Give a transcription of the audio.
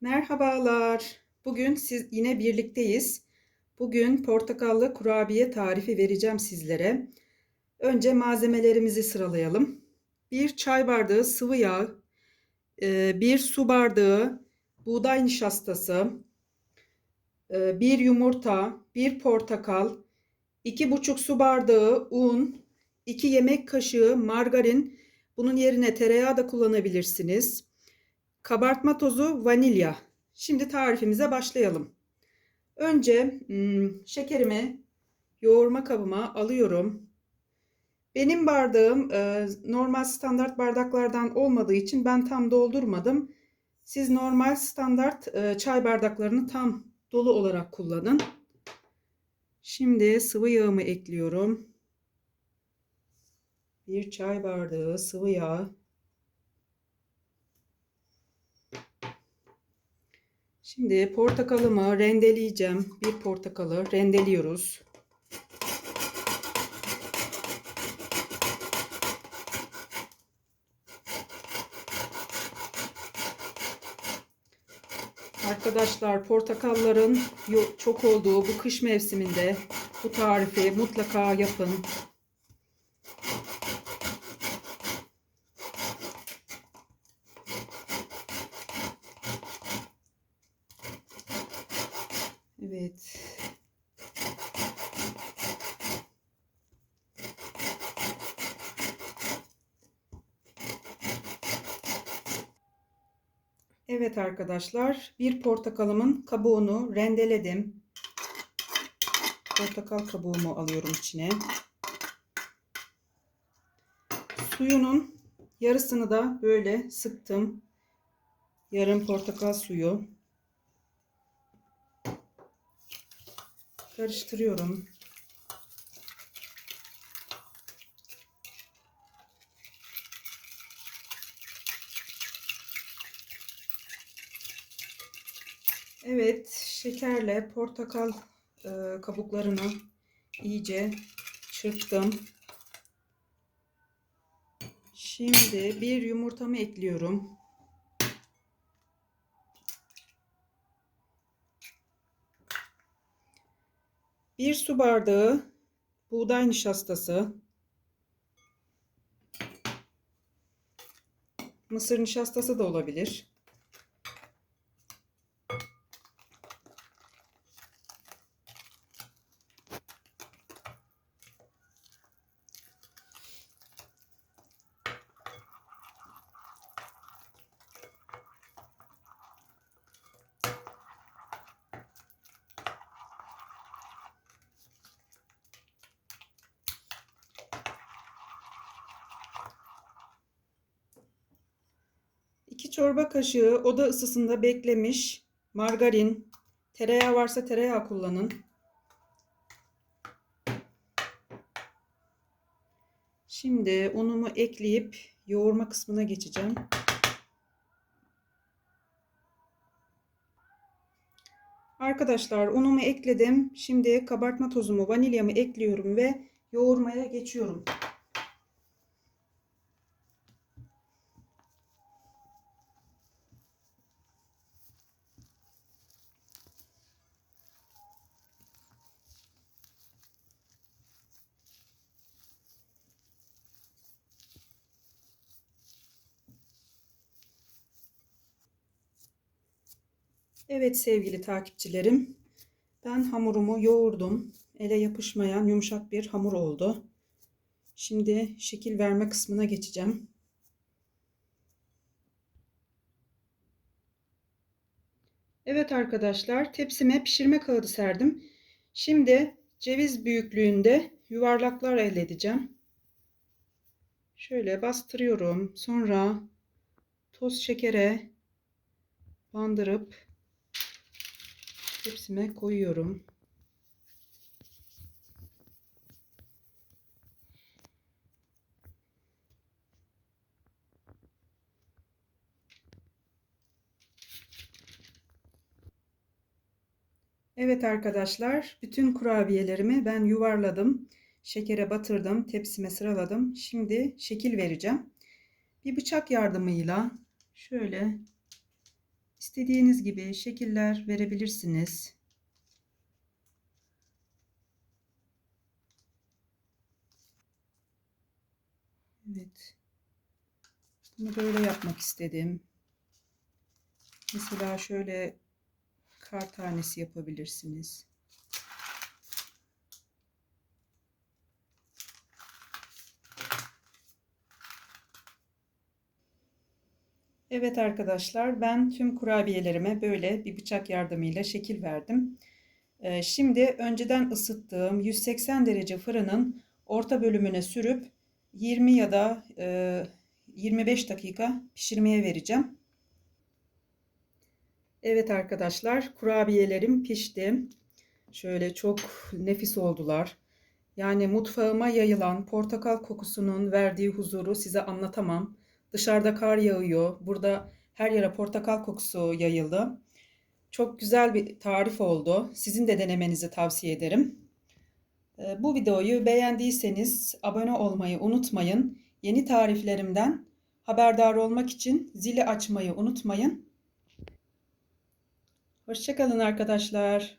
Merhabalar. Bugün siz yine birlikteyiz. Bugün portakallı kurabiye tarifi vereceğim sizlere. Önce malzemelerimizi sıralayalım. Bir çay bardağı sıvı yağ, e, bir su bardağı buğday nişastası, e, bir yumurta, bir portakal, iki buçuk su bardağı un, iki yemek kaşığı margarin. Bunun yerine tereyağı da kullanabilirsiniz. Kabartma tozu, vanilya. Şimdi tarifimize başlayalım. Önce hmm, şekerimi yoğurma kabıma alıyorum. Benim bardağım e, normal standart bardaklardan olmadığı için ben tam doldurmadım. Siz normal standart e, çay bardaklarını tam dolu olarak kullanın. Şimdi sıvı yağımı ekliyorum. Bir çay bardağı sıvı yağ. Şimdi portakalımı rendeleyeceğim. Bir portakalı rendeliyoruz. Arkadaşlar portakalların çok olduğu bu kış mevsiminde bu tarifi mutlaka yapın. Evet. Evet arkadaşlar, bir portakalımın kabuğunu rendeledim. Portakal kabuğumu alıyorum içine. Suyunun yarısını da böyle sıktım. Yarım portakal suyu. Karıştırıyorum. Evet, şekerle portakal e, kabuklarını iyice çırptım. Şimdi bir yumurtamı ekliyorum. Bir su bardağı buğday nişastası. Mısır nişastası da olabilir. Çorba kaşığı oda ısısında beklemiş margarin, tereyağı varsa tereyağı kullanın. Şimdi unumu ekleyip yoğurma kısmına geçeceğim. Arkadaşlar unumu ekledim. Şimdi kabartma tozumu, vanilyamı ekliyorum ve yoğurmaya geçiyorum. Evet sevgili takipçilerim. Ben hamurumu yoğurdum. Ele yapışmayan yumuşak bir hamur oldu. Şimdi şekil verme kısmına geçeceğim. Evet arkadaşlar tepsime pişirme kağıdı serdim. Şimdi ceviz büyüklüğünde yuvarlaklar elde edeceğim. Şöyle bastırıyorum. Sonra toz şekere bandırıp tepsime koyuyorum. Evet arkadaşlar, bütün kurabiyelerimi ben yuvarladım. Şekere batırdım, tepsime sıraladım. Şimdi şekil vereceğim. Bir bıçak yardımıyla şöyle İstediğiniz gibi şekiller verebilirsiniz. Evet. Bunu böyle yapmak istedim. Mesela şöyle kar tanesi yapabilirsiniz. Evet arkadaşlar ben tüm kurabiyelerime böyle bir bıçak yardımıyla şekil verdim. Ee, şimdi önceden ısıttığım 180 derece fırının orta bölümüne sürüp 20 ya da e, 25 dakika pişirmeye vereceğim. Evet arkadaşlar kurabiyelerim pişti. Şöyle çok nefis oldular. Yani mutfağıma yayılan portakal kokusunun verdiği huzuru size anlatamam. Dışarıda kar yağıyor. Burada her yere portakal kokusu yayıldı. Çok güzel bir tarif oldu. Sizin de denemenizi tavsiye ederim. Ee, Bu videoyu beğendiyseniz abone olmayı unutmayın. Yeni tariflerimden haberdar olmak için zili açmayı unutmayın. Hoşçakalın arkadaşlar.